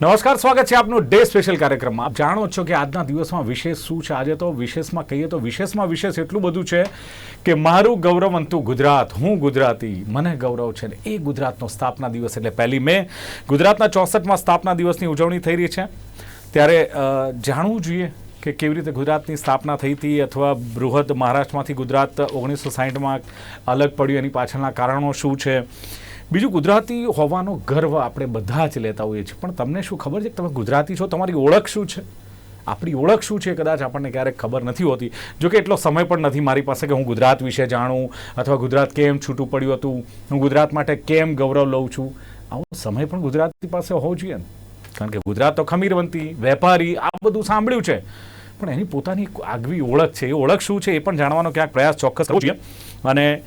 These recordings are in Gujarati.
નમસ્કાર, સ્વાગત છે આપનું ડે સ્પેશિયલ કાર્યક્રમમાં. આપ જાણો છો કે આજના દિવસમાં વિશેષ શું છે? આજે તો વિશેષમાં કહીએ તો વિશેષમાં વિશેષ એટલું બધું છે કે મારું ગૌરવવંતું ગુજરાત, હું ગુજરાતી. મને ગૌરવ છે ને એ ગુજરાતનો સ્થાપના દિવસ એટલે પહેલી મે. ગુજરાતના ચોસઠમાં સ્થાપના દિવસની ઉજવણી થઈ રહી છે. ત્યારે જાણવું જોઈએ કે કેવી રીતે ગુજરાતની સ્થાપના થઈ હતી અથવા બૃહદ મહારાષ્ટ્રમાંથી ગુજરાત ઓગણીસો સાહીઠમાં અલગ પડ્યું, એની પાછળના કારણો શું છે? બીજું ગુજરાતી હોવાનો ગર્વ આપણે બધા જ લેતા હોઈએ છીએ. પણ તમને શું ખબર છે કે તમે ગુજરાતી છો? તમારી ઓળખ શું છે? આપણી ઓળખ શું છે કદાચ આપણને ક્યારેક ખબર નથી હોતી. જો કે એટલો સમય પણ નથી મારી પાસે કે હું ગુજરાત વિશે જાણું અથવા ગુજરાત કેમ છૂટું પડ્યું હતું? હું ગુજરાત માટે કેમ ગૌરવ લઉં છું? આવો સમય પણ ગુજરાતી પાસે હોવો જોઈએ ને. કારણ કે ગુજરાત તો ખમીરવંતી, વેપારી, આ બધું સાંભળ્યું છે. પણ એની પોતાની આગવી ઓળખ છે. એ ઓળખ શું છે એ પણ જાણવાનો ક્યાંક પ્રયાસ ચોક્કસ કરવો જોઈએ. અને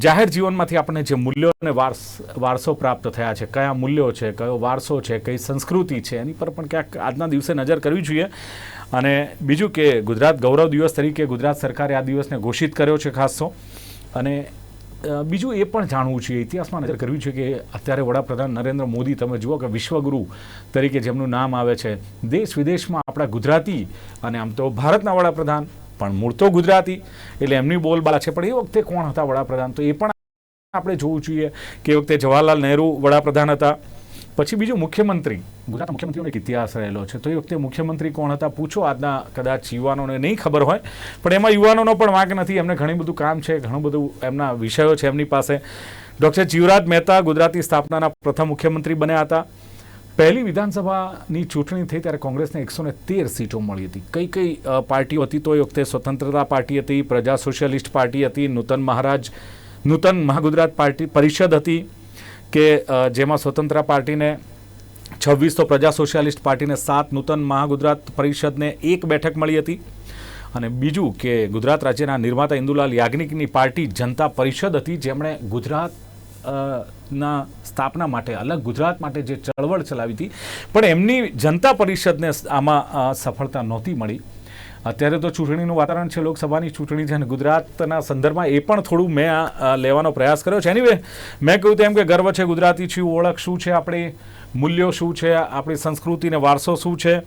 જાહેર જીવનમાંથી આપણને જે મૂલ્યો અને વારસ પ્રાપ્ત થયા છે, કયા મૂલ્યો છે, કયો વારસો છે, કઈ સંસ્કૃતિ છે, એની પર પણ ક્યાંક આજના દિવસે નજર કરવી જોઈએ. અને બીજું કે ગુજરાત ગૌરવ દિવસ તરીકે ગુજરાત સરકારે આ દિવસને ઘોષિત કર્યો છે ખાસ. અને બીજું એ પણ જાણવું છે, ઇતિહાસમાં નજર કરવી છે કે અત્યારે વડાપ્રધાન નરેન્દ્ર મોદી, તમે જુઓ કે વિશ્વગુરુ તરીકે જેમનું નામ આવે છે દેશ વિદેશમાં આપણા ગુજરાતી અને આમ તો ભારતના વડાપ્રધાન પણ મૂળ તો ગુજરાતી, એટલે એમની બોલબાલા છે. પણ એ વખતે કોણ હતા વડાપ્રધાન? તો એ પણ આપણે જોવું જોઈએ કે એ વખતે જવાહરલાલ નહેરુ વડાપ્રધાન હતા. પછી બીજું મુખ્યમંત્રી ગુજરાત મુખ્યમંત્રીનો એક ઇતિહાસ રહેલો છે. તો એ વખતે મુખ્યમંત્રી કોણ હતા? પૂછો આજના કદાચ યુવાનોને, નહીં ખબર હોય, પણ એમાં યુવાનોનો પણ વાંક નથી. એમને ઘણી બધું કામ છે, ઘણું બધું એમના વિષયો છે એમની પાસે. ડૉક્ટર જીવરાજ મહેતા ગુજરાતની સ્થાપનાના પ્રથમ મુખ્યમંત્રી બન્યા હતા. પહેલી વિધાનસભાની ચૂંટણી થઈ ત્યારે કોંગ્રેસને એકસો ને તેર સીટો મળી હતી. કઈ કઈ પાર્ટીઓ હતી? તો એ વખતે સ્વતંત્રતા પાર્ટી હતી, પ્રજા સોશિયાલિસ્ટ પાર્ટી હતી, નૂતન મહારાજ, નૂતન મહાગુજરાત પાર્ટી પરિષદ હતી કે જેમાં સ્વતંત્ર પાર્ટીને છવ્વીસ તો પ્રજા સોશિયાલિસ્ટ પાર્ટીને સાત, નૂતન મહાગુજરાત પરિષદને એક બેઠક મળી હતી. અને બીજું કે ગુજરાત રાજ્યના નિર્માતા ઇન્દુલાલ યાજ્ઞિકની પાર્ટી જનતા પરિષદ હતી, જેમણે ગુજરાત ના સ્થાપના માટે અલગ ગુજરાત માટે જે ચળવળ ચલાવી હતી. પણ એમની જનતા પરિષદને આમાં સફળતા નહોતી મળી. અત્યારે તો ચૂંટણીનું વાતાવરણ છે લોકસભાની ચૂંટણી છે અને ગુજરાતના સંદર્ભમાં એ પણ થોડું મેં આ, લેવાનો પ્રયાસ કર્યો છે. એની મેં કહ્યું તેમ કે ગર્વ છે ગુજરાતી છું ઓળખ શું છે આપણી મૂલ્યો શું છે આપણી સંસ્કૃતિને વારસો શું છે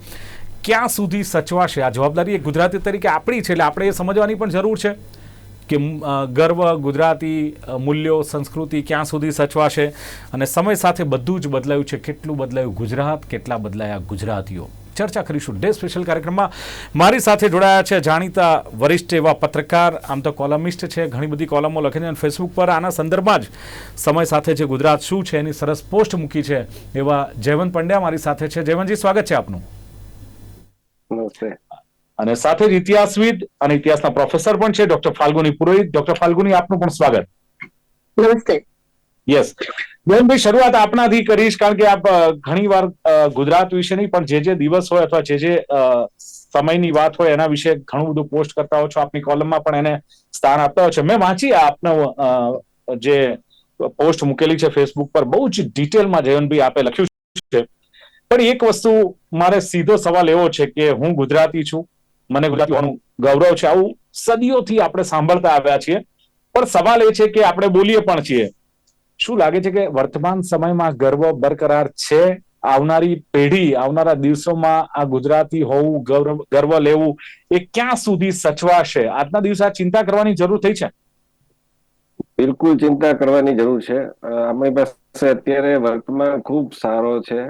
ક્યાં સુધી સચવાશે? આ જવાબદારી એ ગુજરાતી તરીકે આપણી છે એટલે આપણે એ સમજવાની પણ જરૂર છે. કે ગર્વ, ગુજરાતી મૂલ્યો, સંસ્કૃતિ ક્યાં સુધી સચવાશે અને સમય સાથે બધું જ બદલાયું છે. કેટલું બદલાયું ગુજરાત, કેટલા બદલાયા ગુજરાતીઓ. ચર્ચા કરીશું. ડે સ્પેશિયલ કાર્યક્રમમાં મારી સાથે જોડાયા છે જાણીતા વરિષ્ઠ એવા પત્રકાર, આમ તો કોલમિસ્ટ છે, ઘણી બધી કોલમો લખે છે અને ફેસબુક પર આના સંદર્ભમાં જ સમય સાથે જે ગુજરાત શું છે એની સરસ પોસ્ટ મૂકી છે એવા જયવંત પંડ્યા મારી સાથે છે. જયવંતજી, સ્વાગત છે આપનું. નમસ્તે. અને સાથે જ ઇતિહાસવિદ અને ઇતિહાસના પ્રોફેસર પણ છે ડોક્ટર ફાલ્ગુની પુરોહિત. ડોક્ટર ફાલ્ગુની આપનું પણ સ્વાગત. નમસ્તે. યસ બેનભાઈ શરૂઆત આપનાથી કરીશ કારણ કે આપ ઘણી વાર ગુજરાત વિશે નહીં પણ જે જે દિવસ હોય અથવા જે જે સમયની વાત હોય એના વિશે ઘણું બધું પોસ્ટ કરતા હો છો. આપની કોલમમાં પણ એને સ્થાન આપતા હોય છે. મેં વાંચી આપનો જે પોસ્ટ મૂકેલી છે ફેસબુક પર બહુ જ ડિટેલમાં જયંતભાઈ આપે લખ્યું છે. પણ એક વસ્તુ મારે સીધો સવાલ એવો છે કે હું ગુજરાતી છું મને ગુજરાતી ગૌરવ છે. આવું સદીઓથી આપણે સાંભળતા આવ્યા છીએ. પણ સવાલ એ છે કે આપણે બોલીએ પણ છીએ. શું લાગે છે કે વર્તમાન સમયમાં ગર્વ બરકરાર છે? આવનારી પેઢી, આવનારા દિવસોમાં આ ગુજરાતી હોવું, ગૌરવ, ગર્વ લેવું એ ક્યાં સુધી સચવાશે? આજના દિવસે આ ચિંતા કરવાની જરૂર થઈ છે? બિલકુલ ચિંતા કરવાની જરૂર છે. અમારી પાસે અત્યારે વર્તમાન ખૂબ સારો છે.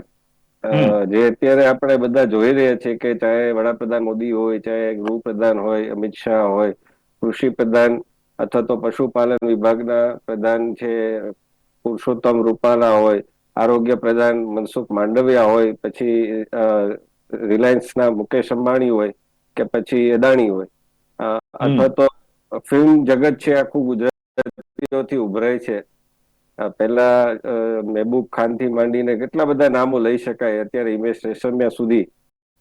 જે અત્યારે આપણે બધા જોઈ રહ્યા છીએ કે ચાહે વડાપ્રધાન મોદી હોય ચાહે ગૃહપ્રધાન હોય અમિત શાહ હોય કૃષિ પ્રધાન અથવા તો પશુપાલન વિભાગના પ્રધાન છે પુરુષોત્તમ રૂપાલા હોય આરોગ્ય પ્રધાન મનસુખ માંડવિયા હોય પછી રિલાયન્સના મુકેશ અંબાણી હોય કે પછી અદાણી હોય. અથવા તો ફિલ્મ જગત છે આખું ગુજરાતીઓથી ઉભરાય છે. પહેલા મહેબૂબ ખાનથી માંડીને કેટલા બધા નામો લઈ શકાય અત્યારે હિમેશ રેશમિયા સુધી.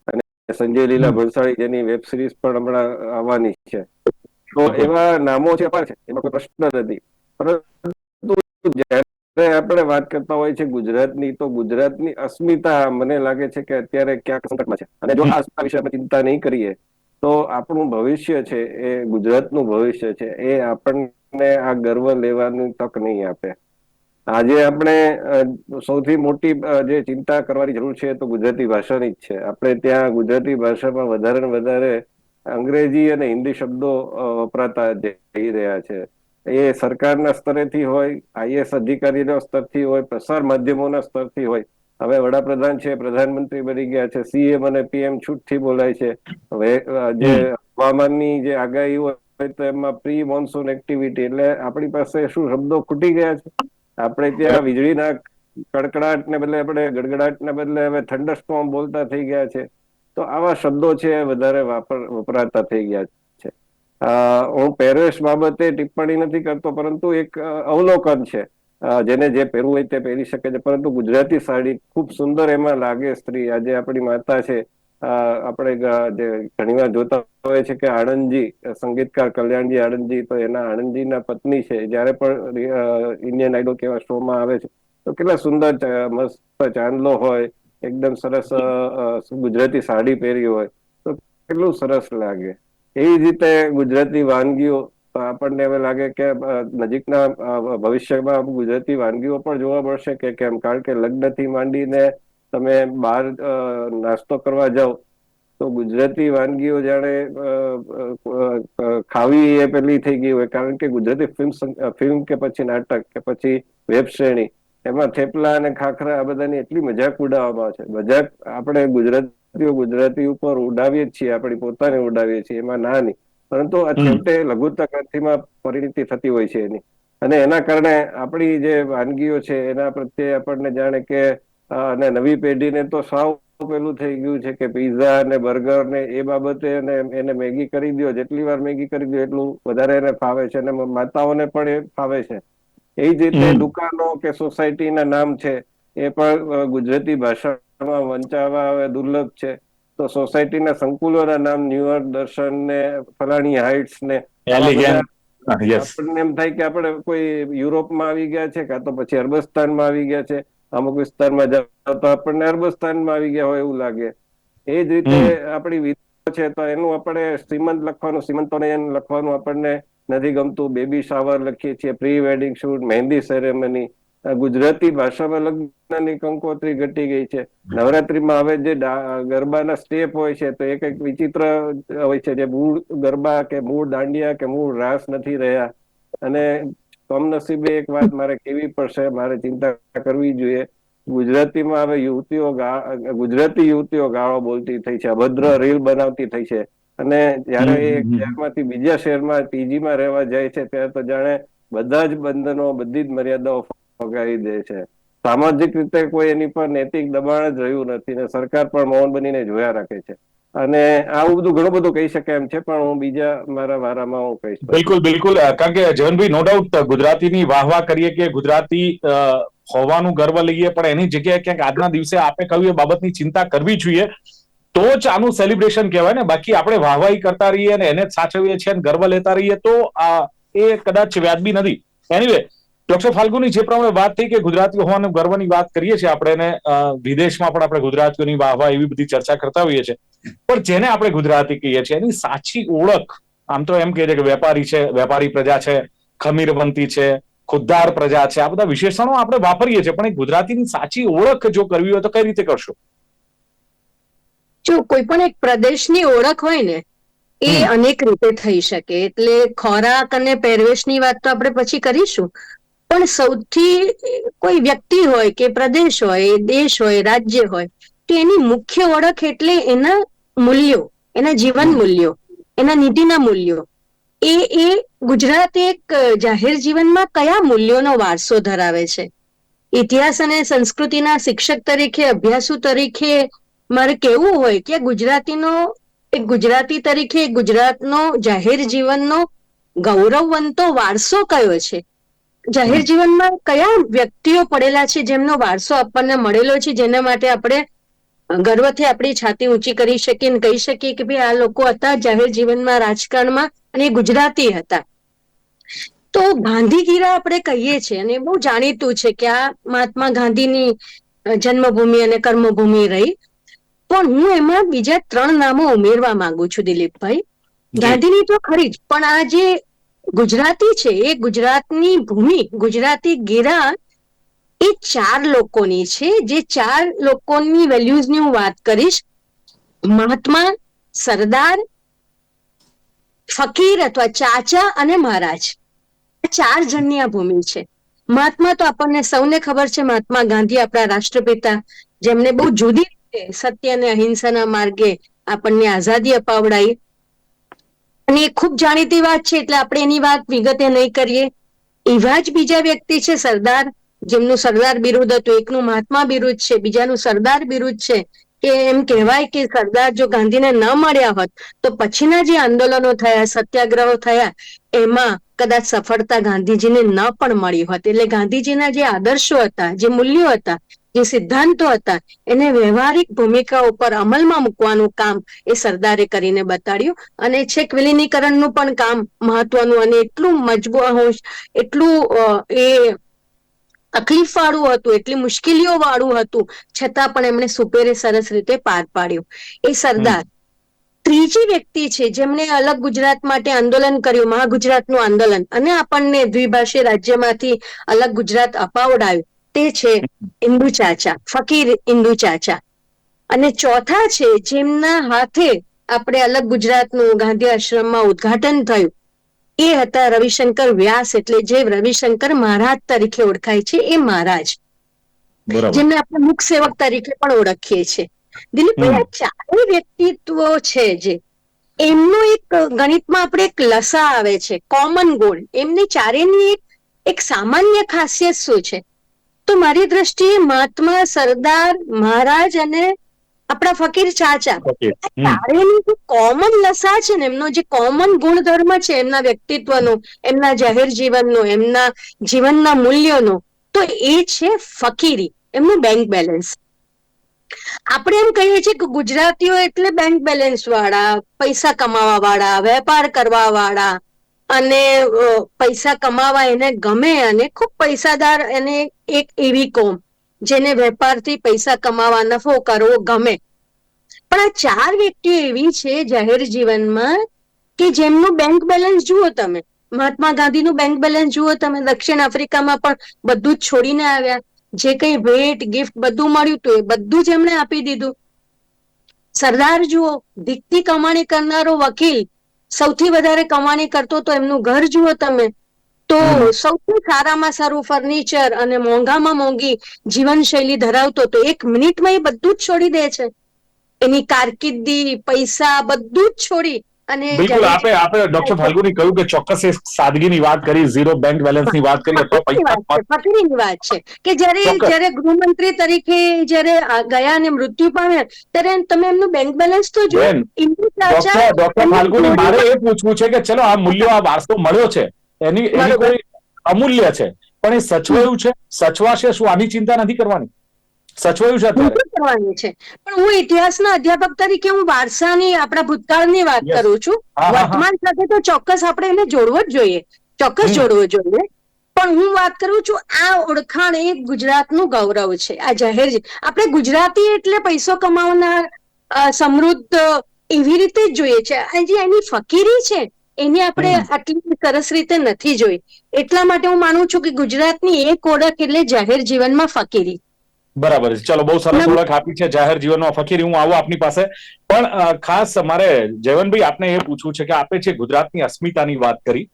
અને સંજય લીલા ભણસાળી જેની વેબ સિરીઝ પણ હમણાં આવવાની છે. તો એવા નામો છે પણ છે એમાં કોઈ પ્રશ્ન નથી. પરંતુ જ્યારે આપણે વાત કરતા હોય છે ગુજરાતની તો ગુજરાતની અસ્મિતા મને લાગે છે કે અત્યારે ક્યાંક સંકટમાં છે. અને જો આ વિશે આપણે ચિંતા નહીં કરીએ તો આપણું ભવિષ્ય છે એ ગુજરાતનું ભવિષ્ય છે એ આપણને આ ગર્વ લેવાની તક નહીં આપે. આજે આપણે સૌથી મોટી જે ચિંતા કરવાની જરૂર છે તો ગુજરાતી ભાષાની જ છે. આપણે ત્યાં ગુજરાતી ભાષામાં વધારે ને વધારે અંગ્રેજી અને હિન્દી શબ્દો વપરાતા જઈ રહ્યા છે. એ સરકારના સ્તરેથી હોય આઈએસ અધિકારીના સ્તરથી હોય પ્રસાર માધ્યમોના સ્તરથી હોય. હવે વડાપ્રધાન છે પ્રધાનમંત્રી બની ગયા છે સીએમ અને પીએમ છૂટથી બોલાય છે. હવે જે હવામાનની જે આગાહી હોય તો એમાં પ્રી મોન્સૂન એક્ટિવિટી એટલે આપણી પાસે શું શબ્દો ખૂટી ગયા છે? આપણે ત્યાં વીજળીના કડકડાટ ને બદલે આપણે ગડગડાટ ને બદલે હવે થંડરસ્ટોર્મ બોલતા થઈ ગયા છે. તો આવા શબ્દો છે વધારે વાપર વપરાતા થઈ ગયા છે. હું પહેરવેશ બાબતે ટિપ્પણી નથી કરતો પરંતુ એક અવલોકન છે. જેને જે પહેરવું હોય તે પહેરી શકે છે. પરંતુ ગુજરાતી સાડી ખૂબ સુંદર એમાં લાગે સ્ત્રી. આજે આપણી માતા છે આપણે જે ઘણીવાર જોતા હોય છે કે આણંદજી, સંગીતકાર કલ્યાણજી આણંદજી, તો એના આણંદજીના પત્ની છે. જ્યારે પણ ઇન્ડિયન આઇડલ કેવા શોમાં આવે છે, તો કેટલા સુંદર મસ્ત ચાંદલો હોય, એકદમ સરસ ગુજરાતી સાડી પહેરી હોય, તો કેટલું સરસ લાગે. એવી રીતે ગુજરાતી વાનગીઓ, તો આપણને હવે લાગે કે નજીકના ભવિષ્યમાં ગુજરાતી વાનગીઓ પણ જોવા મળશે કે કેમ? કારણ કે લગ્નથી માંડીને તમે બહાર નાસ્તો કરવા જાઓ તો ગુજરાતી વાનગીઓ જાણે ખાવી એ પેલી થઈ ગઈ હોય. કારણ કે ગુજરાતી ફિલ્મ ફિલ્મ કે પછી નાટક કે પછી વેબ શ્રેણી એમાં થેપલા અને ખાખરા આ બધાની એટલી મજાક ઉડાવવામાં છે. મજાક આપણે ગુજરાતીઓ ગુજરાતી ઉપર ઉડાવીએ છીએ આપણી પોતાને ઉડાવીએ છીએ એમાં ના નહીં. પરંતુ આ. છેવટે લઘુત્તર ગ્રંથિમાં પરિણતિ થતી હોય છે એની. અને એના કારણે આપણી જે વાનગીઓ છે એના પ્રત્યે આપણને જાણે કે અને નવી પેઢીને તો સાવ પેલું થઈ ગયું છે કે પીઝા ને બર્ગર ને એ બાબતે એને એને મેગી કરી દો જેટલી વાર મેગી કરી દો એટલું વધારે એને ફાવે છે અને માતાઓને પણ એ ફાવે છે. એ જ રીતે દુકાનો કે સોસાયટીના નામ છે એ પણ ગુજરાતી ભાષામાં વંચાવા દુર્લભ છે. તો સોસાયટીના સંકુલોના નામ ન્યુયોર્ક દર્શન ને ફલાણી હાઇટ્સ ને આપણને એમ થાય કે આપણે કોઈ યુરોપમાં આવી ગયા છે કાં તો પછી અરબસ્તાનમાં આવી ગયા છે. અમુક વિસ્તારમાં જાવ તો આપણને અરબસ્તાનમાં આવી ગયા હોય એવું લાગે. એ જ રીતે. આપણી વિધિઓ છે તો એનું આપણે શ્રીમંત લખવાનું શ્રીમંતોને લખવાનું આપણને નથી ગમતું. બેબી શાવર લખીએ છીએ pre wedding shoot mehndi ceremony Gujarati ભાષામાં લગ્નની કંકોત્રી ઘટી ગઈ છે. નવરાત્રીમાં હવે જે ગરબાના સ્ટેપ હોય છે તો એ કંઈક વિચિત્ર હોય છે જે મૂળ ગરબા કે મૂળ દાંડિયા કે મૂળ રાસ નથી રહ્યા. અને કમનસીબે એક વાત મારે કેવી પડશે મારે ચિંતા કરવી જોઈએ. ગુજરાતીમાં હવે યુવતીઓ ગુજરાતી યુવતીઓ ગાળો બોલતી થઈ છે અભદ્ર રીલ બનાવતી થઈ છે. અને જ્યારે એ એક શહેરમાંથી બીજા શહેરમાં પીજીમાં રહેવા જાય છે ત્યારે તો જાણે બધા જ બંધનો બધી જ મર્યાદાઓ ફગાવી દે છે. સામાજિક રીતે કોઈ એની પર નૈતિક દબાણ જ રહ્યું નથી ને સરકાર પણ મૌન બનીને જોયા રાખે છે. અને આવું બધું ઘણું બધું કહી શકે એમ છે, પણ હું બીજા મારા વારામાં હું કહીશ બિલકુલ બિલકુલ. કારણ કે જવનભાઈ નો ડાઉટ ગુજરાતીની વાહ વાહ કરીએ કે ગુજરાતી હોવાનું ગર્વ લઈએ, પણ એની જગ્યાએ ક્યાંક આજના દિવસે આપણે કહ્યું એ બાબતની ચિંતા કરવી જોઈએ, તો જ આનું સેલિબ્રેશન કહેવાય ને. બાકી આપણે વાહવાહી કરતા રહીએ અને એને જ સાચવીએ છીએ અને ગર્વ લેતા રહીએ, તો આ એ કદાચ વ્યાજબી નથી. એનીવે ડોક્ટર ફાલ્ગુની જે પ્રમાણે વાત થઈ કે ગુજરાતી હોવાનું ગર્વની વાત કરીએ છીએ આપણે એને વિદેશમાં પણ આપણે ગુજરાતીઓની વાહવા એવી બધી ચર્ચા કરતા હોઈએ છીએ પણ જેને આપણે ગુજરાતી કહીએ છીએ એની સાચી ઓળખ આમ તો એમ કહે છે કે વેપારી છે વેપારી પ્રજા છે ખમીરવંતી છે ખુદ્દાર પ્રજા છે આ બધા વિશેષણો આપણે વાપરીએ છીએ પણ એ ગુજરાતીની સાચી ઓળખ જો કરવી હોય તો કઈ રીતે કરશો? જો કોઈ પણ એક પ્રદેશની ઓળખ હોય ને એ અનેક રીતે થઈ શકે. એટલે ખોરાક અને પહેરવેશની વાત તો આપણે પછી કરીશું. પણ સૌથી કોઈ વ્યક્તિ હોય કે પ્રદેશ હોય દેશ હોય રાજ્ય હોય તો એની મુખ્ય ઓળખ એટલે એના મૂલ્યો એના જીવન મૂલ્યો એના નીતિના મૂલ્યો એ એ ગુજરાત એક જાહેર જીવનમાં કયા મૂલ્યોનો વારસો ધરાવે છે? ઇતિહાસ અને સંસ્કૃતિના શિક્ષક તરીકે અભ્યાસુ તરીકે મારે કેવું હોય કે ગુજરાતીનો એક ગુજરાતી તરીકે ગુજરાતનો જાહેર જીવનનો ગૌરવવંતો વારસો કયો છે? જાહેર જીવનમાં કયા વ્યક્તિઓ પડેલા છે જેમનો વારસો આપણને મળેલો છે? જેના માટે આપણે ગર્વથી આપણી છાતી ઊંચી કરી શકીએ અને કહી શકીએ કે ભાઈ આ લોકો હતા જાહેર જીવનમાં રાજકારણમાં અને ગુજરાતી હતા. તો ગાંધીગીરા આપણે કહીએ છીએ અને બહુ જાણીતું છે કે આ મહાત્મા ગાંધીની જન્મભૂમિ અને કર્મભૂમિ રહી. પણ હું એમાં બીજા ત્રણ નામો ઉમેરવા માંગુ છું દિલીપભાઈ. ગાંધીની તો ખરી જ પણ આ જે ગુજરાતી છે એ ગુજરાતની ભૂમિ ગુજરાતી ગીરા એ ચાર લોકોની છે. જે ચાર લોકોની વેલ્યુઝની હું વાત કરીશ. મહાત્મા, સરદાર, ફકીર અથવા ચાચા અને મહારાજ. ચાર જણની આ ભૂમિ છે. મહાત્મા તો આપણને સૌને ખબર છે. મહાત્મા ગાંધી આપણા રાષ્ટ્રપિતા. જેમને બહુ જુદી રીતે સત્ય અને અહિંસાના માર્ગે આપણને આઝાદી અપાવડાવી અને એ ખૂબ જાણીતી વાત છે. એટલે આપણે એની વાત વિગતે નહીં કરીએ. એવા જ બીજા વ્યક્તિ છે, સરદાર જેમનું સરદાર બિરુદ હતું, એકનું મહાત્મા બિરુદ છે, બીજાનું સરદાર બિરુદ છે, કે એમ કહેવાય કે સરદાર જો ગાંધીને ન મળ્યા હોત, તો પછીના જે આંદોલનો થયા, સત્યાગ્રહો થયા, એમાં કદાચ સફળતા ગાંધીજીને ન પણ મળી હોત. એટલે ગાંધીજીના જે આદર્શો હતા, જે મૂલ્યો હતા, જે સિદ્ધાંતો હતા, એને વ્યવહારિક ભૂમિકા ઉપર અમલમાં મૂકવાનું કામ એ સરદારે કરીને બતાડ્યું. અને છેક વિલીનીકરણનું પણ કામ મહત્વનું અને એટલું મજબૂત એટલું એ તકલીફ વાળું હતું એટલી મુશ્કેલીઓ વાળું હતું છતાં પણ એમણે સુપેરે સરસ રીતે પાર પાડ્યું. એ સરદાર. ત્રીજી વ્યક્તિ છે જેમણે અલગ ગુજરાત માટે આંદોલન કર્યું મહાગુજરાતનું આંદોલન અને આપણને દ્વિભાષી રાજ્યમાંથી અલગ ગુજરાત અપાવડાયું. તે છે ઇન્દુ ચાચા ફકીર ઇન્દુ ચાચા. અને ચોથા છે જેમના હાથે આપણે અલગ ગુજરાતનું ગાંધી આશ્રમમાં ઉદ્ઘાટન થયું. એ હતા રવિશંકર વ્યાસ એટલે જે રવિશંકર મહારાજ તરીકે ઓળખાય છે એ મહારાજ. જેમને આપણે મુખ સેવક તરીકે પણ ઓળખીએ છીએ. દિલીપભાઈ આ ચારે વ્યક્તિત્વો છે જે એમનું એક ગણિતમાં આપણે એક લસા આવે છે કોમન ગોલ એમની ચારેની એક એક સામાન્ય ખાસિયત શું છે? તો મારી દ્રષ્ટિએ મહાત્મા સરદાર મહારાજ અને આપણા ફકીર ચાચા. જે કોમન લસા છે ને એમનો જે કોમન ગુણધર્મ છે એમના વ્યક્તિત્વનો એમના જાહેર જીવનનો એમના જીવનના મૂલ્યોનો તો એ છે ફકીરી એમનું બેંક બેલેન્સ આપણે એમ કહીએ છીએ કે ગુજરાતીઓ એટલે બેંક બેલેન્સ વાળા પૈસા કમાવા વાળા વેપાર કરવા વાળા અને પૈસા કમાવા એને ગમે અને ખૂબ પૈસાદાર એને એક એવી કોમ. જેને વેપારથી પૈસા કમાવા નફો કરવો ગમે. પણ આ ચાર વ્યક્તિઓ એવી છે જાહેર જીવનમાં કે જેમનું બેંક બેલેન્સ જુઓ તમે. મહાત્મા ગાંધીનું બેંક બેલેન્સ જુઓ તમે. દક્ષિણ આફ્રિકામાં પણ બધું જ છોડીને આવ્યા. જે કંઈ ભેટ ગિફ્ટ બધું મળ્યું હતું એ બધું જ એમણે આપી દીધું. સરદાર જુઓ દીકતી કમાણી કરનારો વકીલ સૌથી વધારે કમાણી કરતો તો એમનું ઘર જુઓ તમે. તો સૌથી સારામાં સારું ફર્નિચર અને મોંઘામાં મોંઘી જીવનશૈલી ધરાવતો તો એક મિનિટમાં એ બધું જ છોડી દે છે. એની કારકિર્દી પૈસા બધું જ છોડી અને બિલકુલ આપે આપે ડોક્ટર ફાલ્ગુની કહ્યું કે ચોક્કસ એ સાદગીની વાત કરી ઝીરો બેંક બેલેન્સની વાત કરી ફકીરની વાત છે કે જ્યારે જ્યારે ગૃહમંત્રી તરીકે જ્યારે ગયા અને મૃત્યુ પામ્યા ત્યારે તમે એમનું બેંક બેલેન્સ તો જો ડોક્ટર ફાલ્ગુની મારે એ પૂછવું છે કે ચલો આ મૂલ્યો આ વારસો મળ્યો છે. એની એની કોઈ અમૂલ્ય છે. પણ એ સચવાયું છે? સચવાશે શું? આની ચિંતા નથી કરવાની? સચવાયું છે કરવાની છે. પણ હું ઇતિહાસના અધ્યાપક તરીકે હું વારસાની આપણા ભૂતકાળની વાત કરું છું. વર્તમાન સાથે તો ચોક્કસ આપણે એને જોડવો જ જોઈએ. ચોક્કસ જોડવો જોઈએ. પણ હું વાત કરું છું આ ઓળખાણ એ ગુજરાતનું ગૌરવ છે. આ જાહેર આપણે ગુજરાતી એટલે પૈસો કમાવનાર સમૃદ્ધ એવી રીતે જ જોઈએ છે. એની ફકીરી છે એને આપણે આટલી સરસ રીતે નથી જોઈ. એટલા માટે હું માનું છું કે ગુજરાતની એક ઓળખ એટલે જાહેર જીવનમાં ફકીરી. બરાબર છે. ચલો બહુ સરસ ઓળખ આપી છે જાહેર જીવનમાં ફકીરી. હું આવું આપની પાસે. પણ ખાસ મારે જયવનભાઈ આપને એ પૂછવું છે કે આપે છે ગુજરાતની અસ્મિતાની વાત કરી.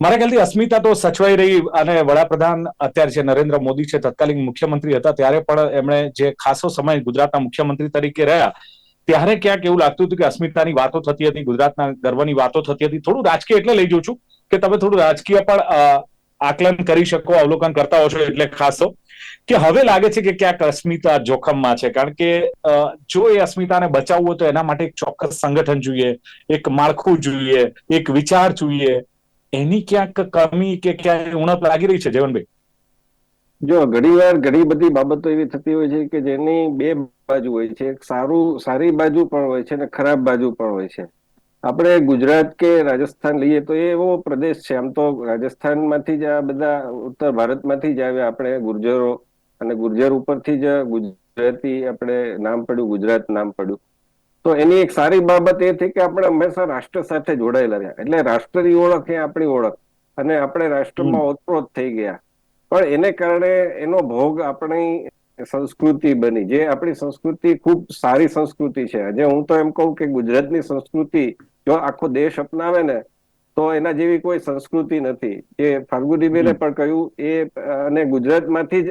મારા ખ્યાલથી અસ્મિતા તો સચવાઈ રહી અને વડાપ્રધાન અત્યારે જે નરેન્દ્ર મોદી છે તત્કાલીન મુખ્યમંત્રી હતા ત્યારે પણ એમણે જે ખાસો સમય ગુજરાતના મુખ્યમંત્રી તરીકે રહ્યા ત્યારે ક્યાંક એવું લાગતું હતું કે અસ્મિતાની વાતો થતી હતી, ગુજરાતના ગર્વની વાતો થતી હતી. થોડું રાજકીય એટલે લઈ જઉં છું કે તમે થોડું રાજકીય પણ આકલન કરી શકો, અવલોકન કરતા હો છો એટલે ખાસો. કે હવે લાગે છે કે ક્યાંક અસ્મિતા જોખમમાં છે. કારણ કે જો એ અસ્મિતાને બચાવવું હોય તો એના માટે એક ચોક્કસ સંગઠન જોઈએ, એક માળખું જોઈએ, એક વિચાર જોઈએ. એની ક્યાંક કમી કે ક્યાંક ઉણપ લાગી રહી છે જયવનભાઈ જો ઘણીવાર ઘણી બધી બાબતો એવી થતી હોય છે કે જેની બે બાજુ હોય છે. એક સારું સારી બાજુ પણ હોય છે અને ખરાબ બાજુ પણ હોય છે. આપણે ગુજરાત કે રાજસ્થાન લઈએ તો એ એવો પ્રદેશ છે. આમ તો રાજસ્થાનમાંથી જ આ બધા ઉત્તર ભારતમાંથી જ આવ્યા આપણે ગુર્જરો અને ગુર્જર ઉપરથી જ ગુજરાતી આપણે નામ પડ્યું ગુજરાત નામ પડ્યું. તો એની એક સારી બાબત એ થઈ કે આપણે હંમેશા રાષ્ટ્ર સાથે જોડાયેલા રહ્યા. એટલે રાષ્ટ્રની ઓળખ એ આપણી ઓળખ. અને આપણે રાષ્ટ્રમાં ઓતપ્રોત થઈ ગયા. પણ એને કારણે એનો ભોગ આપણી સંસ્કૃતિ બની. જે આપણી સંસ્કૃતિ ખૂબ સારી સંસ્કૃતિ છે. આજે હું તો એમ કહું કે ગુજરાતની સંસ્કૃતિ જો આખો દેશ અપનાવે ને તો એના જેવી કોઈ સંસ્કૃતિ નથી. જે ફાલ્ગુનીબેને પણ કહ્યું એ અને ગુજરાતમાંથી જ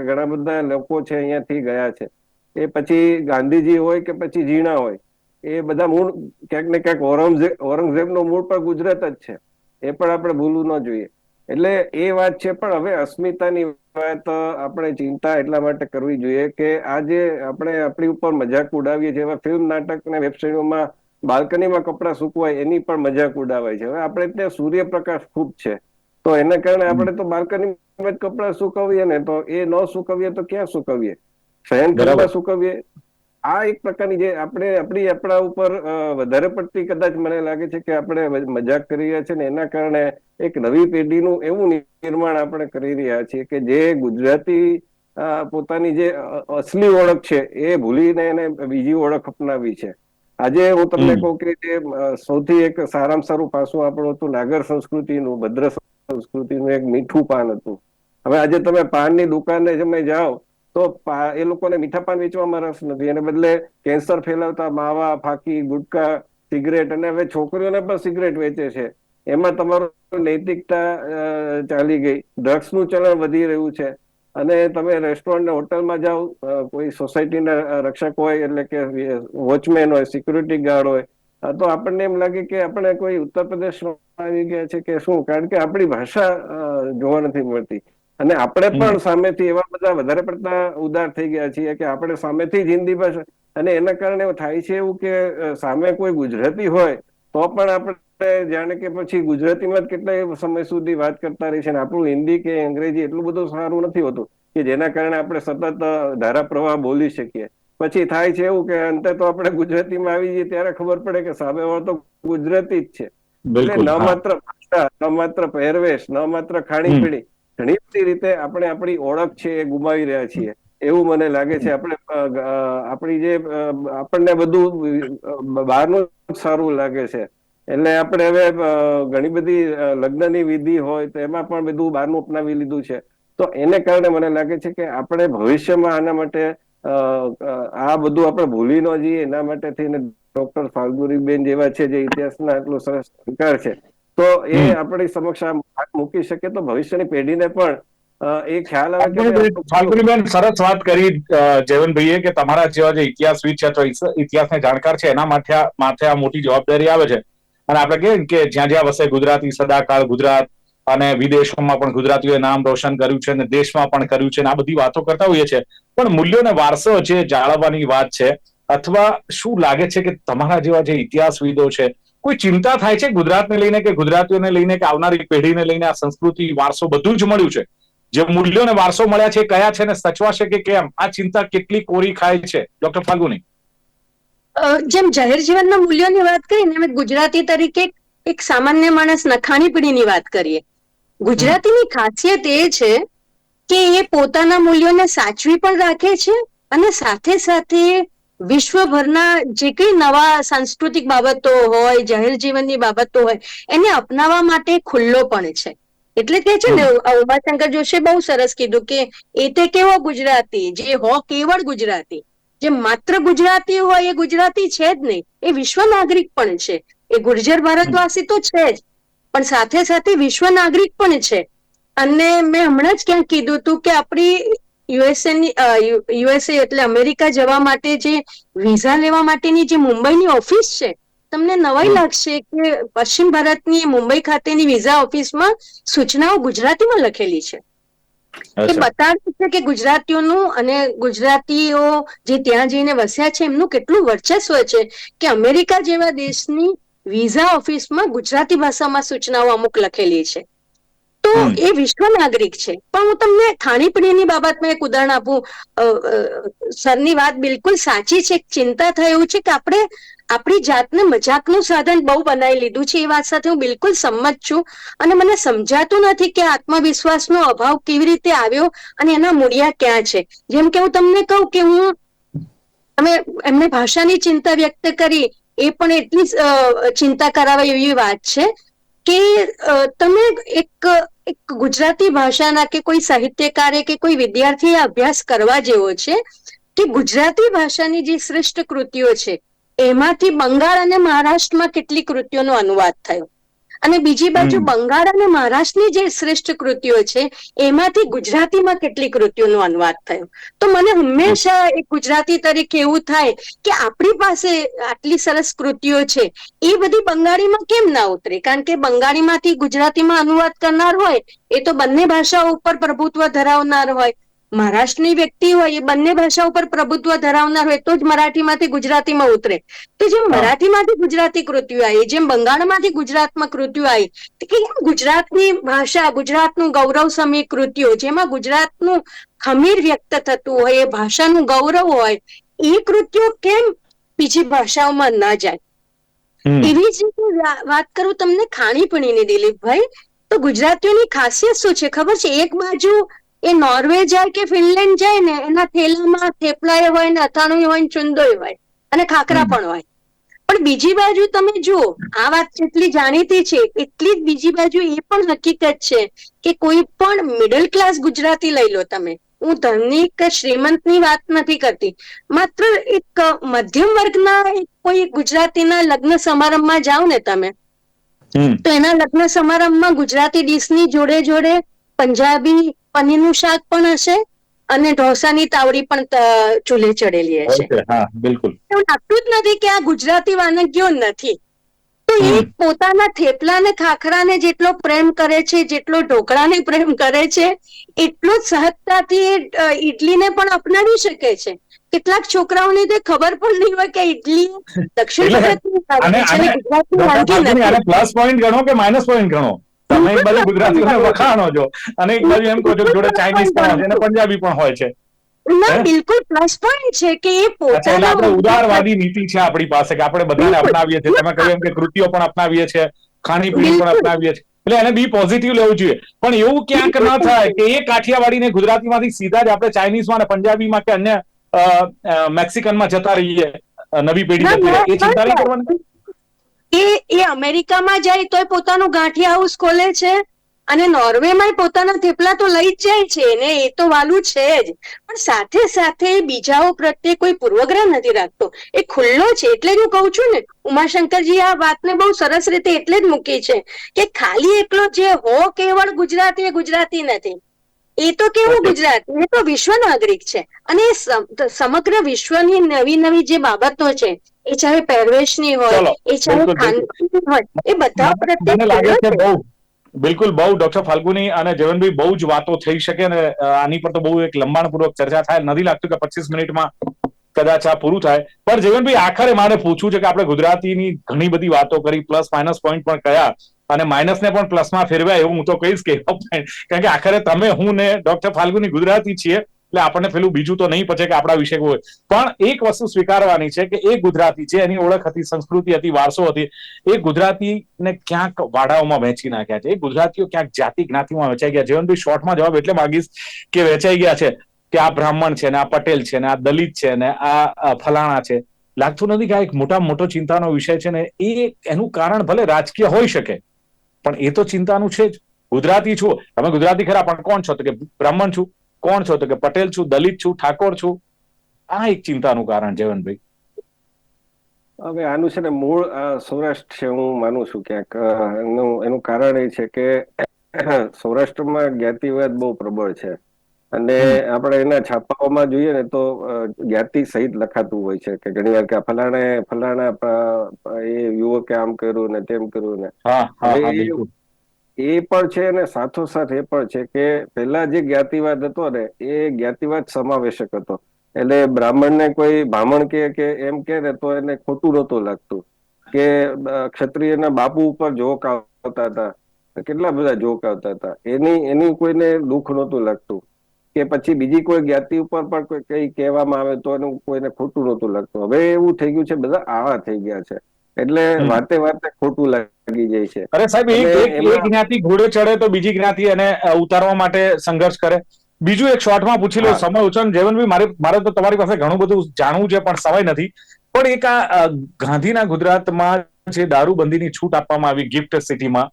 ઘણા બધા લોકો છે અહીંયાથી ગયા છે. એ પછી ગાંધીજી હોય કે પછી જીણા હોય એ બધા મૂળ ક્યાંક ને ક્યાંક ઔરંગઝેબ ઔરંગઝેબનો મૂળ પણ ગુજરાત જ છે. એ પણ આપણે ભૂલવું ન જોઈએ. એટલે એ વાત છે પણ હવે અસ્મિતાની વાત આપણે ચિંતા એટલા માટે કરવી જોઈએ કે આજે આપણે આપણી ઉપર મજાક ઉડાવીએ છીએ. ફિલ્મ નાટક અને વેબસાઇટોમાં બાલ્કનીમાં કપડાં સુકવાય એની પણ મજાક ઉડાવાય છે. હવે આપણે ત્યાં સૂર્યપ્રકાશ ખૂબ છે. તો એના કારણે આપણે તો બાલ્કનીમાં જ કપડાં સુકવીએ ને તો એ ન સુકવીએ તો ક્યાં સુકવીએ? ફેન. કરવા સુકવીએ? આ એક પ્રકારની જે આપણે આપણી આપણા ઉપર વધારે પડતી કદાચ મને લાગે છે કે આપણે મજાક કરી રહ્યા છે ને એના કારણે એક નવી પેઢીનું એવું નિર્માણ આપણે કરી રહ્યા છીએ કે જે ગુજરાતી પોતાની જે અસલી ઓળખ છે એ ભૂલીને એને બીજી ઓળખ અપનાવી છે આજે હું તમને. કહું કે જે સૌથી એક સારામાં સારું પાસું આપણું હતું નાગર સંસ્કૃતિનું ભદ્ર સંસ્કૃતિનું એક મીઠું પાન હતું હવે આજે તમે પાનની દુકાને તમે જાઓ તો એ લોકોને મીઠા પાન વેચવામાં રસ નથી. એને બદલે કેન્સર ફેલાવતા માવા, ફાકી, ગુટકા, સિગરેટ અને હવે છોકરીઓને પણ સિગરેટ વેચે છે. એમાં તમારું નૈતિકતા ચાલી ગઈ. ડ્રગ્સનું ચલણ વધી રહ્યું છે. અને તમે રેસ્ટોરન્ટ ને હોટલમાં જાઓ કોઈ સોસાયટીના રક્ષક હોય એટલે કે વોચમેન હોય, સિક્યુરિટી ગાર્ડ હોય તો આપણને એમ લાગે કે આપણે કોઈ ઉત્તર પ્રદેશમાં આવી ગયા છે કે શું? કારણ કે આપણી ભાષા જોવા નથી મળતી. અને આપણે પણ સામેથી એવા બધા વધારે પડતા ઉદાર થઈ ગયા છીએ કે આપણે સામેથી જ હિન્દી ભાષા અને એના કારણે થાય છે એવું કે સામે કોઈ ગુજરાતી હોય તો પણ આપણે જાણે કે પછી ગુજરાતીમાં જ કેટલા સમય સુધી વાત કરતા રહી છે અને આપણું હિન્દી કે અંગ્રેજી એટલું બધું સારું નથી હોતું કે જેના કારણે આપણે સતત ધારા પ્રવાહ બોલી શકીએ. પછી થાય છે એવું કે અંતે તો આપણે ગુજરાતીમાં આવી જઈએ ત્યારે ખબર પડે કે સામે વાળો તો ગુજરાતી જ છે. એટલે ન માત્ર ભાષા ન માત્ર પહેરવેશ ન માત્ર ખાણીપીણી ઘણી બધી રીતે આપણે આપણી ઓળખ છે એ ગુમાવી રહ્યા છીએ. એવું મને લાગે છે. આપણે આપણી જે આપણને બધું બહારનું સારું લાગે છે. એટલે આપણે હવે ઘણી બધી લગ્નની વિધિ હોય તો એમાં પણ બધું બહારનું અપનાવી લીધું છે. તો એને કારણે મને લાગે છે કે આપણે ભવિષ્યમાં આના માટે આ બધું આપણે ભૂલી ન જઈએ. એના માટે થઈને ડોક્ટર ફાલ્ગુરીબેન જેવા છે જે ઇતિહાસના એટલો સરસ જાણકાર છે. તો એ. આપણી સમક્ષ આ મૂકી શકે તો ભવિષ્યની પેઢીને પણ એ ખ્યાલ આવે કે ફાલ્ગુનીબેન સરસ વાત કરી અ, જયવંતભાઈએ કે તમારા જેવા જે ઇતિહાસવિદ છે અથવા ઇતિહાસને જાણકાર છે એના માથે માથે આ મોટી જવાબદારી આવે છે અને આપણે કહીએ કે જ્યાં જ્યાં વસે ગુજરાતી સદાકાળ ગુજરાત અને વિદેશોમાં પણ ગુજરાતીઓએ નામ રોશન કર્યું છે અને દેશમાં પણ કર્યું છે અને આ બધી વાતો કરતા હોઈએ છે પણ મૂલ્યો અને વારસો જે જાળવવાની વાત છે અથવા શું લાગે છે કે તમારા જેવા જે ઇતિહાસવિદો છે કોઈ ચિંતા થાય છે ગુજરાતને લઈને કે ગુજરાતીઓને લઈને કે આવનારી પેઢીને લઈને આ સંસ્કૃતિ, વારસો બધું જ મળ્યું છે? જે મૂલ્યો અને વારસો મળ્યા છે, કયા છે ને સચવાશે કે કેમ? આ ચિંતા કેટલી કોરી ખાય છે? ડોક્ટર ફાલ્ગુની. જેમ જાહેર જીવનના મૂલ્યોની વાત કરીને અમે ગુજરાતી તરીકે એક સામાન્ય માણસ નખાણી પીઢીની વાત કરીએ. ગુજરાતીની ખાસિયત એ છે કે એ પોતાના મૂલ્યોને સાચવી પણ રાખે છે અને સાથે સાથે વિશ્વભરના જે કઈ નવા સાંસ્કૃતિક બાબતો હોય જાહેર જીવનની બાબતો હોય એને અપનાવવા માટે ખુલ્લો પણ છે. એટલે કે છે ને ઉમાશંકર જોશે બહુ સરસ કીધું કે એ તે કેવો ગુજરાતી? જે હો કેવળ ગુજરાતી? જે માત્ર ગુજરાતી હોય એ ગુજરાતી છે જ નહીં. એ વિશ્વ નાગરિક પણ છે. એ ગુર્જર ભારતવાસી તો છે જ. પણ સાથે સાથે વિશ્વ નાગરિક પણ છે. અને મેં હમણાં જ ક્યાંક કીધું હતું કે આપણી યુએસએ ની યુએસએ એટલે અમેરિકા જવા માટે જે વિઝા લેવા માટેની જે મુંબઈની ઓફિસ છે તમને નવાઈ લાગશે કે પશ્ચિમ ભારતની મુંબઈ ખાતેની વિઝા ઓફિસમાં સૂચનાઓ ગુજરાતીમાં લખેલી છે. એ બતાવે છે કે ગુજરાતીઓનું અને ગુજરાતીઓ જે ત્યાં જઈને વસ્યા છે એમનું કેટલું વર્ચસ્વ છે કે અમેરિકા જેવા દેશની વિઝા ઓફિસમાં ગુજરાતી ભાષામાં સૂચનાઓ અમુક લખેલી છે. એ વિશ્વ નાગરિક છે. પણ હું તમને ખાણીપીણીની બાબતમાં એક ઉદાહરણ આપું. સરની વાત બિલકુલ સાચી છે. ચિંતા થયું છે કે આપણે આપણી જાતને મજાકનું સાધન બહુ બનાવી લીધું છે. એ વાત સાથે હું બિલકુલ સંમત છું. અને મને સમજાતું નથી કે આત્મવિશ્વાસનો અભાવ કેવી રીતે આવ્યો અને એના મૂળિયા ક્યાં છે. જેમ કે હું તમને કહું કે હું તમે એમને ભાષાની ચિંતા વ્યક્ત કરી. એ પણ એટલી ચિંતા કરાવે એવી વાત છે કે તમે એક એક ગુજરાતી ભાષાના કે કોઈ સાહિત્યકારે કે કોઈ વિદ્યાર્થીએ અભ્યાસ કરવા જેવો છે કે ગુજરાતી ભાષાની જે શ્રેષ્ઠ કૃતિઓ છે, એમાંથી બંગાળ અને મહારાષ્ટ્રમાં કેટલી કૃતિઓનો અનુવાદ થયો. અને બીજી બાજુ બંગાળ અને મહારાષ્ટ્રની જે શ્રેષ્ઠ કૃતિઓ છે એમાંથી ગુજરાતીમાં કેટલી કૃતિઓનો અનુવાદ થયો. તો મને હંમેશા એક ગુજરાતી તરીકે એવું થાય કે આપણી પાસે આટલી સરસ કૃતિઓ છે એ બધી બંગાળીમાં કેમ ના ઉતરે? કારણ કે બંગાળીમાંથી ગુજરાતીમાં અનુવાદ કરનાર હોય એ તો બંને ભાષાઓ ઉપર પ્રભુત્વ ધરાવનાર હોય. મહારાષ્ટ્રની વ્યક્તિ હોય એ બંને ભાષા ઉપર પ્રભુત્વ ધરાવનાર હોય તો જ મરાઠીમાંથી ગુજરાતીમાં ઉતરે. તો જેમ મરાઠીમાંથી ગુજરાતી કૃતિઓ આવી જેમ બંગાળમાંથી ગુજરાતમાં કૃતિઓ આવી કે ગુજરાતની ભાષા ગુજરાતનું ગૌરવ સમી કૃતિઓ જેમાં ગુજરાતનું ખમીર વ્યક્ત થતું હોય એ ભાષાનું ગૌરવ હોય એ કૃતિઓ કેમ બીજી ભાષાઓમાં ન જાય? એવી જ રીતે વાત કરું તમને ખાણીપીણીની દિલીપભાઈ. તો ગુજરાતીઓની ખાસિયત શું છે? ખબર છે? એક બાજુ એ નોર્વે જાય કે ફિનલેન્ડ જાય ને એના થેલામાં થેપલાય હોય ને અથાણું હોય ને ચુંદોય હોય અને ખાખરા પણ હોય. પણ બીજી બાજુ તમે જુઓ આ વાત જેટલી જાણીતી છે એટલી જ બીજી બાજુ એ પણ હકીકત છે કે કોઈ પણ મિડલ ક્લાસ ગુજરાતી લઈ લો તમે. હું ધનની કે શ્રીમંતની વાત નથી કરતી. માત્ર એક મધ્યમ વર્ગના કોઈ ગુજરાતીના લગ્ન સમારંભમાં જાઓ ને તમે તો એના લગ્ન સમારંભમાં ગુજરાતી ડીશની જોડે જોડે પંજાબી પનીરનું શાક પણ હશે અને ઢોસાની તાવડી પણ ચૂલે ચડેલી હશે. હા બિલકુલ. એવું લાગતું જ નથી કે આ ગુજરાતી વાનગીઓ નથી. તો એ પોતાના થેપલા ને ખાખરાને જેટલો પ્રેમ કરે છે જેટલો ઢોકળાને પ્રેમ કરે છે એટલો જ સહજતાથી ઈડલીને પણ અપનાવી શકે છે. કેટલાક છોકરાઓને તે ખબર પણ નહીં હોય કે ઈડલી દક્ષિણ ગુજરાતની પ્લસ પોઈન્ટ ગણો કે માઇનસ પોઈન્ટ ગણો? તમે એક બાજુ ગુજરાતીઓને વખાણો છો અને એક બાજુ એમ કહો છો જોડે ચાઇનીઝ પણ હોય છે અને પંજાબી પણ હોય છે. ના બિલકુલ પ્લસ પોઈન્ટ છે કે એ આપણે ઉદારવાદી નીતિ છે આપણી પાસે કે આપણે બધાને અપનાવીએ છીએ. તમે કહ્યું એમ કે કૃતિઓ પણ અપનાવીએ છીએ ખાણીપીણી પણ અપનાવીએ છીએ. એટલે એને બી પોઝિટિવ લેવું જોઈએ. પણ એવું ક્યાંક ના થાય કે એ કાઠિયાવાડીને ગુજરાતીમાંથી સીધા જ આપણે ચાઇનીઝમાં અને પંજાબીમાં કે અન્ય મેક્સિકનમાં જતા રહીએ નવી પેઢી જતી રહે. એ ચિંતા નહીં કરવાની. એ એ અમેરિકામાં જાય તોય પોતાનું ગાંઠિયા હાઉસ ખોલે છે અને નોર્વેમાં પોતાના થેપલા તો લઈ જ જાય છે ને એ તો વાલું છે જ. પણ સાથે સાથે બીજાઓ પ્રત્યે કોઈ પૂર્વગ્રહ નથી રાખતો. એ ખુલ્લો છે એટલે જ હું કહું છું ને ઉમાશંકરજી આ વાતને બહુ સરસ રીતે એટલે જ મૂકી છે કે ખાલી એકલો જે હો કેવળ ગુજરાતી એ ગુજરાતી નથી. એ તો કેવું ગુજરાત? એ તો વિશ્વ નાગરિક છે. અને એ સમગ્ર વિશ્વની નવી નવી જે બાબતો છે એ ચાહે પહેરવેશની હોય એ ચાહે ખાનપાનની હોય એ બધા પ્રત્યે બિલકુલ બહુ ડોક્ટર ફાલ્ગુની અને જીવનભાઈ બહુ જ વાતો થઈ શકે અને આની પર તો બહુ એક લંબાણપૂર્વક ચર્ચા થાય. નથી લાગતું કે પચીસ મિનિટમાં કદાચ આ પૂરું થાય. પણ જીવનભાઈ આખરે મારે પૂછવું છે કે આપણે ગુજરાતીની ઘણી બધી વાતો કરી પ્લસ માઇનસ પોઈન્ટ પણ કયા અને માઇનસ ને પણ પ્લસમાં ફેરવ્યા એવું હું તો કહીશ કે કારણ કે આખરે તમે હું ને ડોક્ટર ફાલ્ગુની ગુજરાતી છીએ. એટલે આપણને પેલું બીજું તો નહીં પચે કે આપણા વિશે હોય પણ એક વસ્તુ સ્વીકારવાની છે કે એ ગુજરાતી છે, એની ઓળખ હતી, સંસ્કૃતિ હતી, વારસો હતી, એ ગુજરાતીને ક્યાંક વાડાઓમાં વહેંચી નાખ્યા છે. એ ગુજરાતીઓ ક્યાંક જાતિ જ્ઞાતિમાં વેચાઈ ગયા. જીવનભાઈ શોર્ટમાં જવાબ એટલે માંગીશ કે વેચાઈ ગયા છે કે આ બ્રાહ્મણ છે ને, આ પટેલ છે ને, આ દલિત છે ને, આ ફલાણા છે. લાગતું નથી કે આ એક મોટામાં મોટો ચિંતાનો વિષય છે ને, એ એનું કારણ ભલે રાજકીય હોઈ શકે, પણ એ તો ચિંતાનું છે જ. ગુજરાતી છું. તમે ગુજરાતી ખરા, પણ કોણ છો? તો કે બ્રાહ્મણ છું. કોણ છો? તો કે પટેલ છું દલિત છું ઠાકોર છું. આ એક ચિંતાનું કારણ જીવનભાઈ હવે આનું છે ને મૂળ સૌરાષ્ટ્ર છે હું માનું છું ક્યાંક. એનું એનું કારણ એ છે કે સૌરાષ્ટ્રમાં જ્ઞાતિવાદ બહુ પ્રબળ છે. અને આપણે એના છાપાઓમાં જોઈએ ને તો જ્ઞાતિ સહિત લખાતું હોય છે. કે ઘણી વાર કે ફલાણે ફલાણા એ યુવકે આમ કર્યું ને તેમ કર્યું ને. એ- પણ છે અને સાથોસાથ એ પણ છે કે પહેલા જે જ્ઞાતિવાદ હતો ને, એ જ્ઞાતિવાદ સમાવેશક હતો. એટલે બ્રાહ્મણને કોઈ બ્રાહ્મણ કે એમ કે ને, તો એને ખોટું નહોતું લાગતું. કે ક્ષત્રિયના બાપુ ઉપર જોક આવતા હતા. કેટલા બધા જોક આવતા હતા. એની એની કોઈને દુઃખ નહોતું લાગતું. કે પછી બીજી કોઈ જ્ઞાતિ ઉપર પણ કોઈ કઈ કહેવામાં આવે તો એનું કોઈને ખોટું નહોતું લાગતું. હવે એવું થઈ ગયું છે, બધા આવા થઈ ગયા છે. એટલે. વાતે વાતે ખોટું લાગી જાય છે. અરે સાહેબ એક એક જ્ઞાતિ ઘોડે ચડે તો બીજી જ્ઞાતિ એને ઉતારવા માટે સંઘર્ષ કરે. બીજું એક શોર્ટમાં પૂછી લો સમય ઓછો જેવનભાઈ મારે મારે તો તમારી પાસે ઘણું બધું જાણવું છે પણ સમય નથી. પણ એક આ ગાંધીના ગુજરાતમાં જે દારૂબંધીની છૂટ આપવામાં આવી ગિફ્ટ સિટીમાં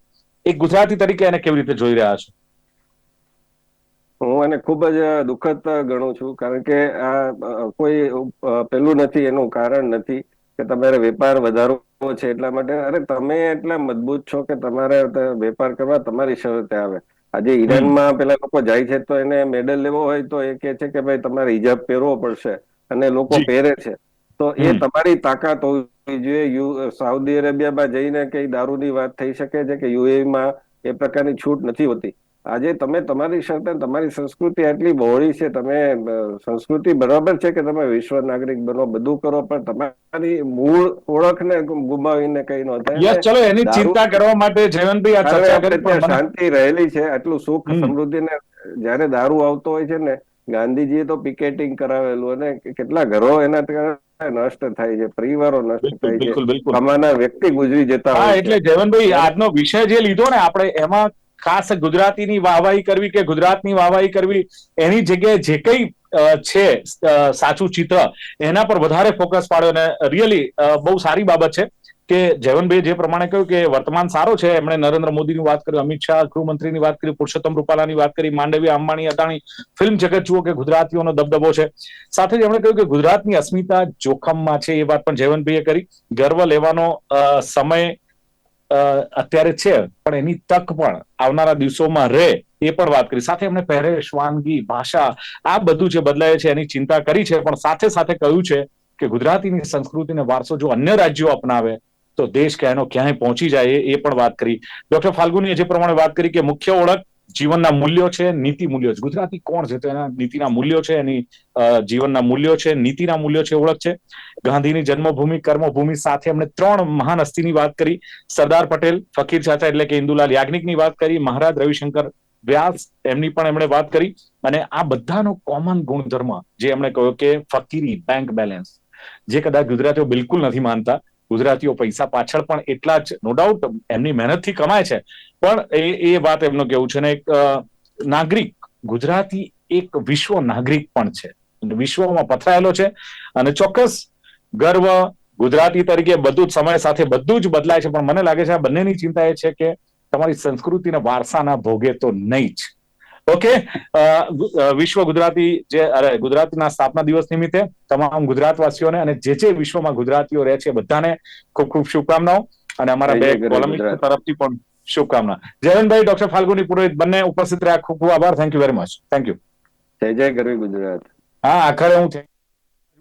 એક ગુજરાતી તરીકે એને કેવી રીતે જોઈ રહ્યા છો? હું એને ખૂબ જ દુઃખદ ગણું છું કારણ કે આ કોઈ પેલું નથી એનું કારણ નથી. કે તમારે વેપાર વધારવો છે એટલા માટે અરે તમે એટલા મજબૂત છો કે તમારે વેપાર કરવા તમારી શરતે આવે. આજે ઈરાનમાં પેલા લોકો જાય છે તો એને મેડલ લેવો હોય તો એ કે છે કે ભાઈ તમારે હિજાબ પહેરવો પડશે અને લોકો પહેરે છે. તો એ તમારી તાકાત હોવી જોઈએ. સાઉદી અરેબિયામાં જઈને કઈ દારૂની વાત થઈ શકે છે કે યુએમાં એ પ્રકારની છૂટ નથી હોતી. આજે તમે તમારી શરતે તમારી સંસ્કૃતિ આટલી બહોળી છે તમે સંસ્કૃતિ બરાબર છે કે તમે વિશ્વ નાગરિક બનો બધું કરો પણ તમારી મૂળ ઓળખને ગુમાવીને કઈ નો થાય ચલો એની ચિંતા કરવા માટે જયવંતભાઈ આ ચર્ચા શાંતિ રહેલી છે આટલું સુખ હમ. સમૃદ્ધિ ને જયારે દારૂ આવતો હોય છે ને ગાંધીજીએ તો પિકેટિંગ કરાવેલું અને કેટલા ઘરો એના નષ્ટ થાય છે પરિવારો નષ્ટ થાય છે બિલકુલ વ્યક્તિ ગુજરી જતા હોય એટલે જયવંતભાઈ આજનો વિષય જે લીધો ને આપણે એમાં ખાસ ગુજરાતીની વાહવાહી કરવી કે ગુજરાતની વાહવાહી કરવી, એની જગ્યાએ જે કંઈ છે સાચું ચિત્ર, એના પર વધારે ફોકસ પાડ્યો અને રિયલી બહુ સારી બાબત છે કે જયવનભાઈ જે પ્રમાણે કહ્યું કે વર્તમાન સારો છે, એમણે નરેન્દ્ર મોદીની વાત કરી, અમિત શાહ ગૃહમંત્રીની વાત કરી, પુરુષોત્તમ રૂપાલાની વાત કરી, માંડવી અંબાણી અદાણી ફિલ્મ જગત જુઓ કે ગુજરાતીઓનો દબદબો છે. સાથે જ એમણે કહ્યું કે ગુજરાતની અસ્મિતા જોખમમાં છે એ વાત પણ જયવંતભાઈએ કરી. ગર્વ લેવાનો સમય અત્યારે છે, પણ એની તક પણ આવનારા દિવસોમાં રહે, એ પણ વાત કરી. સાથે એમણે પહેરેશ વાનગી ભાષા, આ બધું જે બદલાય છે એની ચિંતા કરી છે, પણ સાથે સાથે કહ્યું છે કે ગુજરાતીની સંસ્કૃતિને વારસો જો અન્ય રાજ્યો અપનાવે, તો દેશ ક્યાંયનો ક્યાંય પહોંચી જાય, એ- પણ વાત કરી. ડોક્ટર ફાલ્ગુનીએ જે પ્રમાણે વાત કરી કે મુખ્ય ઓળખ જીવનના મૂલ્યો છે, નીતિ મૂલ્યો છે. ગુજરાતી કોણ છે તો એના નીતિના મૂલ્યો છે, એની જીવનના મૂલ્યો છે, નીતિના મૂલ્યો છે, ઓળખ છે. ગાંધીની જન્મભૂમિ, કર્મભૂમિ સાથે એમણે ત્રણ મહાન હસ્તીની વાત કરી. સરદાર પટેલ, ફકીર ચાચા એટલે કે ઇન્દુલાલ યાજ્ઞિકની વાત કરી. મહારાજ રવિશંકર વ્યાસ એમની પણ એમણે વાત કરી. અને આ બધાનો કોમન ગુણધર્મ જે એમણે કહ્યું કે ફકીરી બેંક બેલેન્સ જે કદાચ ગુજરાતીઓ બિલકુલ નથી માનતા ગુજરાતીઓ પૈસા પાછળ પણ એટલા જ નો ડાઉટ એમની મહેનતથી કમાય છે. પણ એ એ વાત એમનું કેવું છે ને, એક નાગરિક, ગુજરાતી એક વિશ્વ નાગરિક પણ છે. વિશ્વમાં પથરાયેલો છે અને ચોક્કસ ગર્વ ગુજરાતી તરીકે બધું જ સમય સાથે બધું જ બદલાય છે. પણ મને લાગે છે આ બંનેની ચિંતા એ છે કે તમારી સંસ્કૃતિના વારસાના ભોગે તો નહીં જ. ઓકે અ, ગુ- વિશ્વ ગુજરાતી જે અરે ગુજરાતીના સ્થાપના દિવસ નિમિત્તે તમામ ગુજરાતવાસીઓને અને જે જે વિશ્વમાં ગુજરાતીઓ રહે છે બધાને ખૂબ ખૂબ શુભકામનાઓ. અને અમારા બે કોલમિસ્ટ તરફથી પણ શુભકામના. જયવંતભાઈ ડોક્ટર ફાલ્ગુની પુરોહિત બંને ઉપસ્થિત રહ્યા. ખૂબ ખૂબ આભાર. Thank you very much thank you જય જય ગરવી ગુજરાત. હા આખરે હું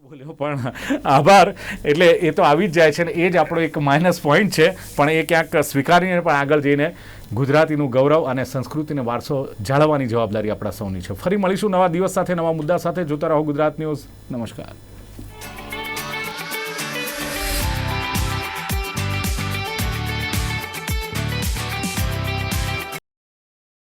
બોલ્યો, પણ આભાર. એટલે એ તો આવી જ જાય છે ને એ જ આપણો એક માઇનસ પોઈન્ટ છે. પણ એ ક્યાંક સ્વીકારીને પણ આગળ જઈને ગુજરાતીનું ગૌરવ અને સંસ્કૃતિને વારસો જાળવવાની જવાબદારી આપણા સૌની છે. ફરી મળીશું નવા દિવસ સાથે, નવા મુદ્દા સાથે. જોતા રહો ગુજરાત ન્યૂઝ. નમસ્કાર.